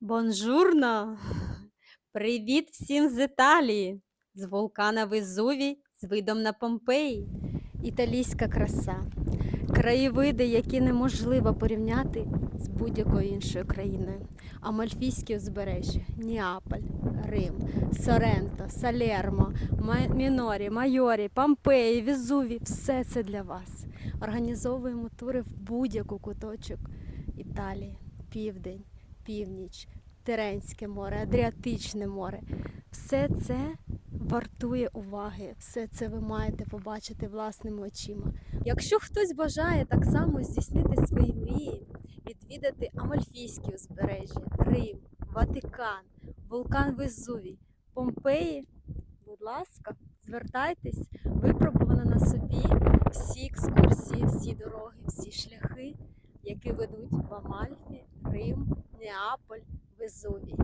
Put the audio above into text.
Бонжурно! Привіт всім з Італії, з вулкана Везувій, з видом на Помпеї. Італійська краса, краєвиди, які неможливо порівняти з будь-якою іншою країною. Амальфійське узбережжя, Неаполь, Рим, Соренто, Салермо, Мінорі, Майорі, Помпеї, Везувій все це для вас. Організовуємо тури в будь-яку куточок Італії, південь, північ, Тиренське море, Адріатичне море. Все це вартує уваги, все це ви маєте побачити власними очима. Якщо хтось бажає так само здійснити свої мрії, відвідати Амальфійське узбережжя, Рим, Ватикан, вулкан Везувій, Помпеї, будь ласка, звертайтесь, випробувано на собі всі екскурсії, всі дороги, всі шляхи, які ведуть в Амальфі, Рим, Неаполь, Везувій.